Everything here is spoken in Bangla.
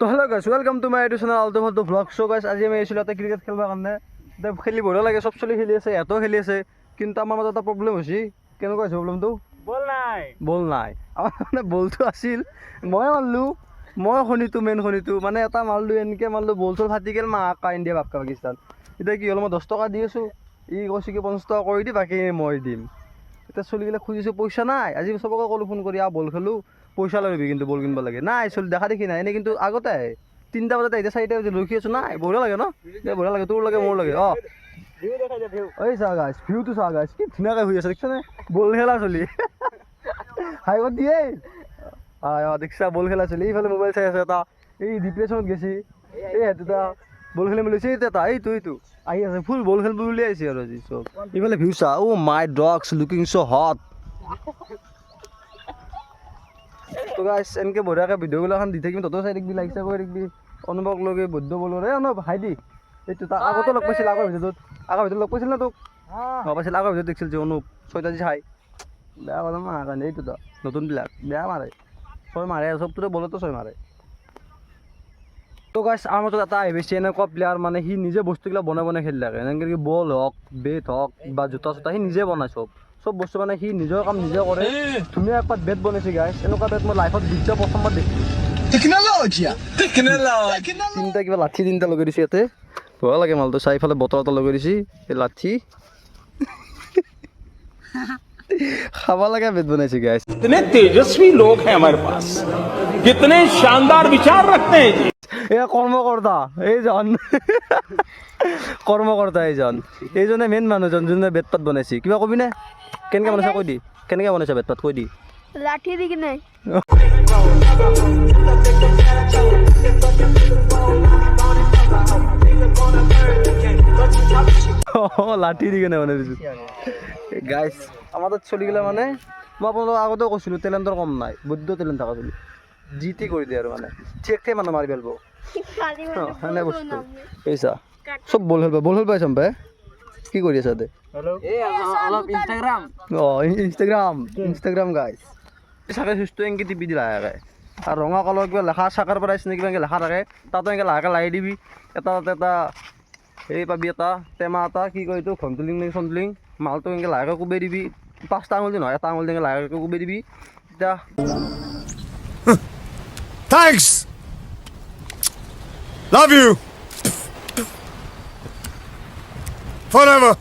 তো hello' guys welcome to my YouTube channel Altu Faltu vlog show' গাইছ আজি আমি আহিছিলোঁ এটা ক্ৰিকেট খেলিবৰ কাৰণে। এতিয়া খেলি বঢ়িয়া লাগে চব চলি খেলি আছে ইয়াতো খেলি আছে। কিন্তু আমাৰ মাজত এটা প্ৰব্লেম হৈছে। কেনেকুৱা হৈছে প্ৰব্লেমটো বল নাই। বল নাই। আমাৰ মানে বলটো আছিল মই মাৰিলোঁ মই শনিটো মেইন শনিটো মানে এটা মাৰিলোঁ এনেকৈ মাৰিলোঁ বল চল ফাটি গ'ল মাকা ইণ্ডিয়া বাপকা পাকিস্তান। এতিয়া কি হ'ল মই দহ টকা দি আছোঁ। ই কৈছে কি পঞ্চাছ টকা কৰি দি বাকী মই দিম। এতিয়া চলিগিলা খুজিছোঁ পইচা নাই। আজি চবকে ক'লোঁ ফোন কৰি আহ বল খেলোঁ। পইচা লৈ কিন্তু বল কিনিব লাগে। নাই, চলি দেখা দেখি নাই এনেই কিন্তু আগতে তিনিটা বজাত এতিয়া চাৰিটা বজাত ৰখি আছোঁ, নাই, বঢ়িয়া লাগে ন? এই বঢ়িয়া লাগে, তোৰ লাগে, মোৰ লাগে, অঁ। এই চা গাইছ ভিউটো চা গাইছ কি ধুনীয়াকৈ হৈ আছে, দেখিছানে? বল খেলা চলি। হাই কৰি দিয়ে? আয়, অ, দেখিছা, বল খেলা চলি। এইফালে মোবাইল চাই আছে এটা, এই ডিপ্ৰেশ্যনত গেছি। এই এটা, বল খেলিম বুলি কৈছে এটা এইটো এইটো। আহি আছে ফুল বল খেলিব বুলি আহিছে আৰু আজি, চব। ইফালে ভিউ চা অ' my dogs looking so' hot তো গাইছ এনেকৈ বঢ়িয়াকৈ ভিডিঅ'গিলাখন দি থাকিম তহঁতেও চাই থাকিবি লাগিছে কৰি থাকিবি? অনুভৱ লগে বৈদ্য বলৰ এই অনুভৱ হাই দি এইটো তাৰ আগতো লগ পাইছিল আগৰ ভিডিঅ'টোত আগৰ ভিডিঅ'ত লগ পাইছিল না তোক? লগ পাইছিল আগৰ ভিডিঅ'ত দেখিছিল যে অনুপ ছয়টা যি চাই বেয়া কথা মাৰা কাৰণে এইটোতো নতুনবিলাক বেয়া মাৰে। ছয় মাৰে চবটোতে বলতো ছয় মাৰে। তো গাছ আমাৰ তাত আহি পাইছে এনেকুৱা প্লেয়াৰ মানে সি নিজে বস্তুবিলাক বনাই বনাই খেলি থাকে। এনেকৈ বল হওক বেট হওক বা জোতা চোতা সি নিজে বনায় চব। চব বস্তু মানে সি নিজৰ কাম নিজে কৰে। ধুনীয়া একপাত বেট বনাইছে গাইছ এনেকুৱা বেট মই লাইফত বিশ্ব প্ৰথমবাৰ দেখিলোঁ তিনিটা কিবা লাঠি তিনিটা লগাই দিছে ইয়াতে। ভয় লাগে মালটো। চাই ফালে বতৰ এটা লগাই দিছে। এই লাঠি। খাব লাগে বেট বনাইছে গাইছ তেজস্বী লোক হে আমাৰ পাছ কিতনে বিচাৰ এ কর্মকর্তা এইজন। কর্মকর্তা এইজন। এইজনে মেইন মানুহজন যোনে বেটপাত বনাইছে। কিবা কবি নে? কেনেকৈ বনাইছা? কৈ দি। কেনেকৈ বনাইছা বেটপাত কৈ দি। লাঠি দি কিনে। লাঠি দি কিনে বনাই দিছোঁ। গাইছ আমাৰ তাত চলিগিলা মানে মই আপোনালোকক আগতেও কৈছিলোঁ টেলেণ্টৰ কম নাই বৈদ্য টেলেণ্ট থকা চলি যি টি কৰি দিয়ে আৰু মানে। ঠিক ঠেক মানুহ মাৰি পেলাব। সেনে বস্তু পইচা চব বল খেলবা বল খেলবা চাম পাই কি কৰি আছা ইনষ্টাগ্ৰাম অঁ ইনষ্টাগ্ৰাম ইনষ্টাগ্ৰাম গাইছ চাকে চুইচটো এনেকৈ টিপি দি লাহে আৰু ৰঙা কালাৰ কিবা লেখা চাকাৰ পৰা কিবা এনেকৈ লেখা থাকে তাতো এনেকৈ লাহেকৈ লাহি দিবি। এটা তাতে এটা হেৰি পাবি এটা টেমা এটা কি কয় এইটো ঘণ্টলিং নে চণ্টলিং মালটো এনেকৈ লাহেকৈ কোবাই দিবি। পাঁচটা আঙুলি নহয় এটা আঙুলি এনেকৈ লাহেকৈ কোবাই দিবি। তেতিয়া Thanks! Love you! Forever!